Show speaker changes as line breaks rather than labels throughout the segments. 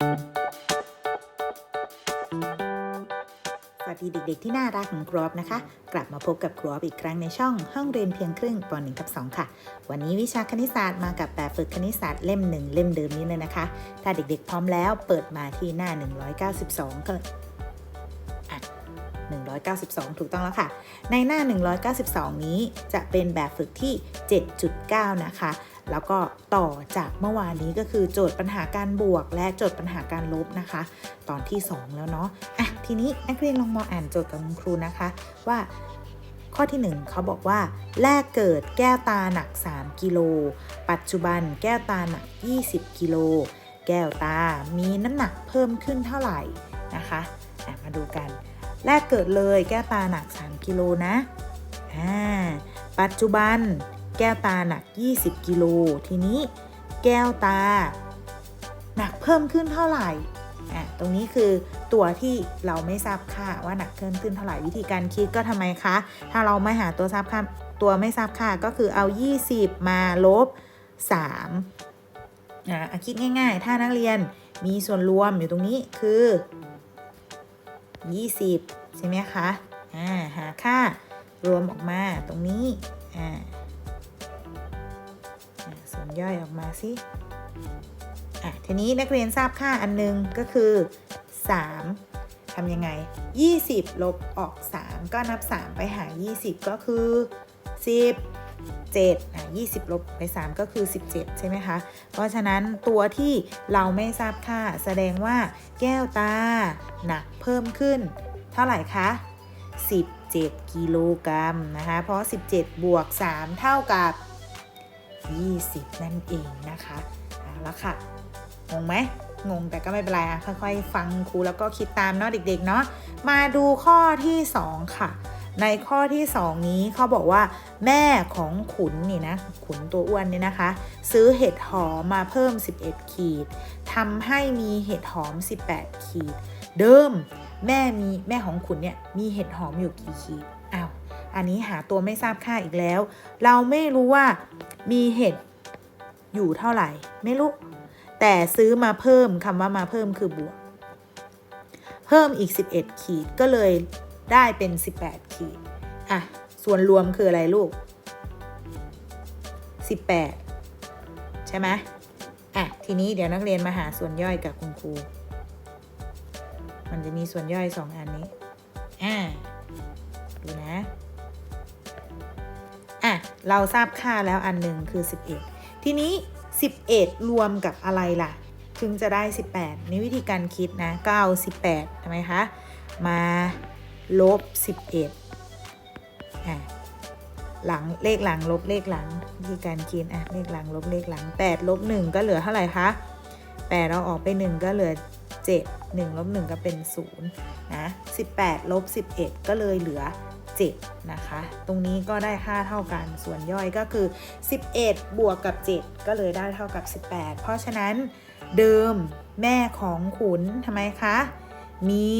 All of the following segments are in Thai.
สวัสดีเด็กๆที่น่ารักของครอบนะคะ กลับมาพบกับครอบอีกครั้งในช่องห้องเรียนเพียงครึ่งป .1 กับ 2 ค่ะ วันนี้วิชาคณิตศาสตร์มากับแบบฝึกคณิตศาสตร์เล่มหนึ่งเล่มเดิมนี้เลยนะคะ ถ้าเด็กๆพร้อมแล้วเปิดมาที่หน้า 192 ก็อะ192 ถูกต้องแล้วค่ะ ในหน้า 192 นี้จะเป็นแบบฝึกที่ 7.9 นะคะ แล้วก็ต่อจากเมื่อวานนี้ก็คือโจทย์ปัญหาการบวก และโจทย์ปัญหาการลบนะคะ ตอนที่ 2 แล้วเนาะอะทีนี้นักเรียนลองมาอ่านโจทย์กับคุณครูนะคะ ว่าข้อที่ 1เขาบอกว่า แรกเกิดแก้วตาหนัก 3 กิโล ปัจจุบันแก้วตาหนัก 20 กิโล แก้วตามีน้ำหนักเพิ่มขึ้นเท่าไหร่นะคะมาดูกัน แรกเกิดเลยแก้วตาหนัก 3 กิโลนะอ่าปัจจุบัน แก้วตาหนัก 20 กิโล ทีนี้แก้วตา หนักเพิ่มขึ้นเท่าไหร่อะตรงนี้คือตัวที่เราไม่ทราบค่าว่าหนักเพิ่มขึ้นเท่าไหร่วิธีการคิดก็ทำไมคะ ถ้าเราไม่หาตัวทราบค่าตัวไม่ทราบค่าก็คือเอา 20 มาลบ3อะอะคิดง่าย ๆ ถ้านักเรียนมีส่วนรวมอยู่ตรงนี้คือ 20 ใช่ไหมคะอ่าหาค่ารวมออกมาตรงนี้อ่า ย่อยออกมาสิอะทีนี้นักเรียนทราบค่าอันหนึงก็คือ 3ทำยังไง 20 ลบออก 3 ก็นับ 3 ไปหา 20 ก็คือ 10 7อะ20 ลบไป 3 ก็คือ 17 ใช่ไหมคะ เพราะฉะนั้นตัวที่เราไม่ทราบค่าแสดงว่าแก้วตาหนักเพิ่มขึ้น เท่าไหร่คะ 17 กิโลกรัมนะคะ เพราะ 17 บวก 3 เท่ากับ 20 นั่นเองนะคะเอาละค่ะ งงไหมงงแต่ก็ไม่เป็นไรอะค่อยๆ ฟังครูแล้วก็คิดตามเนาะเด็กๆเนาะมาดูข้อที่ 2 ค่ะ ในข้อที่ 2 นี้เขาบอกว่า แม่ของขุนนี่นะ ขุนตัวอ้วนนี่นะคะ ซื้อเห็ดหอมมาเพิ่ม 11 ขีดทำให้มีเห็ดหอม 18 ขีด เดิม แม่มีแม่ของขุนเนี่ยมีเห็ดหอมอยู่กี่ขีดอ้าว อันนี้หาตัวไม่ทราบค่าอีกแล้ว เราไม่รู้ว่ามีเห็ดอยู่เท่าไหร่ ไม่รู้ แต่ซื้อมาเพิ่มคำว่ามาเพิ่มคือบวก เพิ่มอีก 11 ขีดก็เลยได้เป็น 18 ขีด อะ ส่วนรวมคืออะไรลูก 18 ใช่ไหมอะ ทีนี้เดี๋ยวนักเรียนมาหาส่วนย่อยกับคุณครู มันจะมีส่วนย่อย 2 อันนี้ อ่า ดูนะอะ เราทราบค่าแล้วอันหนึ่งคือ 11 ทีนี้ 11 รวมกับอะไรล่ะ ถึงจะได้ 18 นี่วิธีการคิดนะก็เอา18ทำไมคะ มาลบ 11อะหลังเลขหลังลบเลขหลังวิธีการคิดอะเลขหลังลบเลขหลัง 8 ลบ 1 ก็เหลือเท่าไหร่คะ8เราออกไป 1 ก็เหลือ 7 1ลบ1ก็เป็น0นะ18ลบ11 ก็เลยเหลือ 7 นะคะ ตรงนี้ก็ได้ค่าเท่ากัน ส่วนย่อยก็คือ 11 บวกกับ 7 ก็เลยได้เท่ากับ 18 เพราะฉะนั้นเดิมแม่ของขุนทำไมคะ มี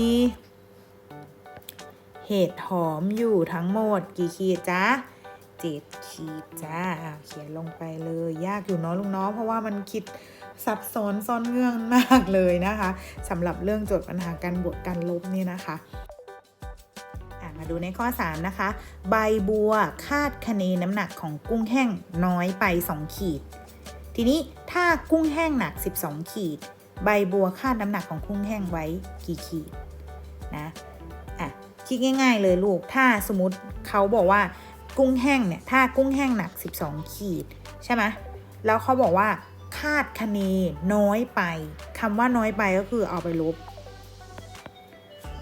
เห็ดหอมอยู่ทั้งหมดกี่ขีดจ๊ะเจ็ดขีดจ้า เขียนลงไปเลย ยากอยู่เนาะลุงเนาะเพราะว่ามันคิดซับซ้อนซ่อนเงื่อนมากเลยนะคะสำหรับเรื่องโจทย์ปัญหาการบวกการลบเนี่ยนะคะ มาดูในข้อ 3 นะคะ ใบบัวคาดคะเนน้ำหนักของกุ้งแห้งน้อยไป 2 ขีด ทีนี้ถ้ากุ้งแห้งหนัก 12 ขีด ใบบัวคาดน้ำหนักของกุ้งแห้งไว้กี่ขีดนะอะคิดง่าย ๆ เลยลูกถ้าสมมติเขาบอกว่ากุ้งแห้งเนี่ยถ้ากุ้งแห้งหนัก 12 ขีดใช่ไหมแล้วเขาบอกว่าคาดคะเนน้อยไปคำว่าน้อยไปก็คือเอาไปลบ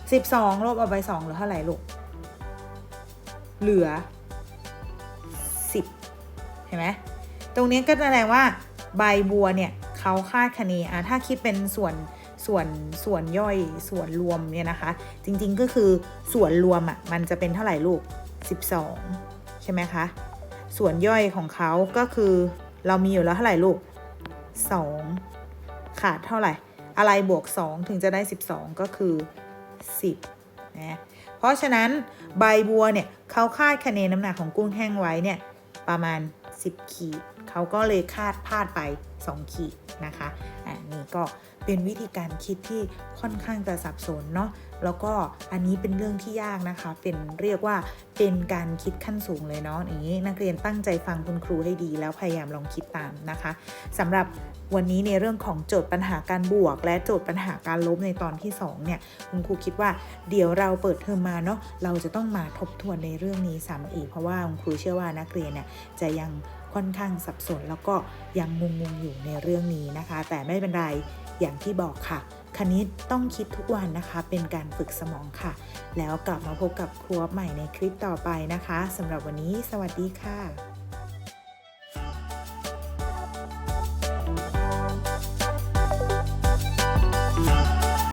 12 ลบเอาไป2เหลือเท่าไหร่ลูก เหลือ 10 เห็นไหมตรงนี้ก็แสดงว่าใบบัวเนี่ยเขาคาดคะเนอะถ้าคิดเป็นส่วนส่วนส่วนย่อยส่วนรวมเนี่ยนะคะ จริงๆก็คือส่วนรวมอะ่ะมันจะเป็นเท่าไหร่ลูก 12 ใช่ไหมคะ ส่วนย่อยของเขาก็คือเรามีอยู่แล้วเท่าไหร่ลูก 2 ขาดเท่าไหร่ อะไรบวก 2 ถึงจะได้ 12 ก็คือ 10นะ ราะฉะนั้นใบบัวเนี่ยเขาคาดคะเนน้ำหนักของกุ้งแห้งไว้เนี่ยประมาณ 10 ขีดเขาก็เลยคาดพลาดไป 2 ขีดนะคะอ่านี่ก็ เป็นวิธีการคิดที่ค่อนข้างจะสับสนเนาะแล้วก็อันนี้เป็นเรื่องที่ยากนะคะ เป็นเรียกว่าเป็นการคิดขั้นสูงเลยเนาะอย่างนี้นักเรียนตั้งใจฟังคุณครูให้ดี แล้วพยายามลองคิดตามนะคะสำหรับวันนี้ในเรื่องของโจทย์ปัญหาการบวก และโจทย์ปัญหาการลบในตอนที่2เนี่ยคุณครูคิดว่าเดี๋ยวเราเปิดเทอมมาเนาะเราจะต้องมาทบทวนในเรื่องนี้ซ้ำอีก เพราะว่าคุณครูเชื่อว่านักเรียนเนี่ยจะยังค่อนข้างสับสน แล้วก็ยังงงๆอยู่ในเรื่องนี้นะคะ แต่ไม่เป็นไร อย่างที่บอกค่ะ คณิตต้องคิดทุกวันนะคะ เป็นการฝึกสมองค่ะ แล้วกลับมาพบกับครัวใหม่ในคลิปต่อไปนะคะสำหรับวันนี้ สวัสดีค่ะ